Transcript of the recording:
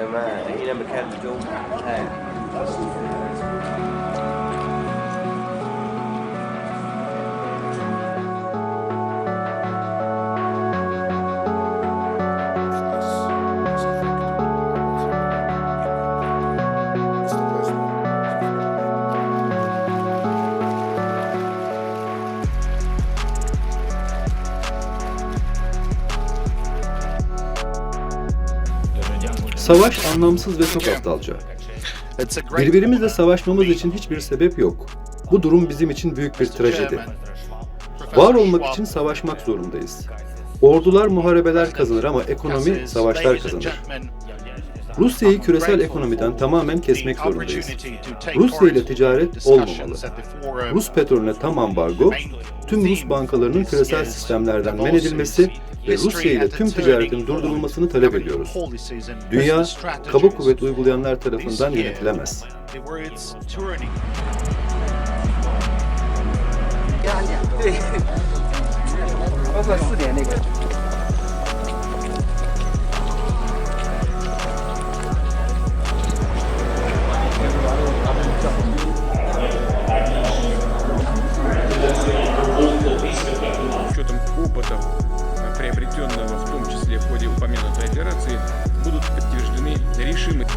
أنا ما إلى مكان الجو هاي Savaş anlamsız ve çok aptalca. Birbirimizle savaşmamız için hiçbir sebep yok. Bu durum bizim için büyük bir trajedi. Var olmak için savaşmak zorundayız. Ordular muharebeler kazanır ama ekonomi savaşlar kazanır. Rusya'yı küresel ekonomiden tamamen kesmek zorundayız. Rusya ile ticaret olmamalı. Rus petrolüne tam ambargo, tüm Rus bankalarının küresel sistemlerden men edilmesi ve Rusya ile tüm ticaretin durdurulmasını talep ediyoruz. Dünya, kaba kuvvet uygulayanlar tarafından yönetilemez. Yani, опытом, э, приобретенного в том числе в ходе упомянутой операции, будут подтверждены решимость.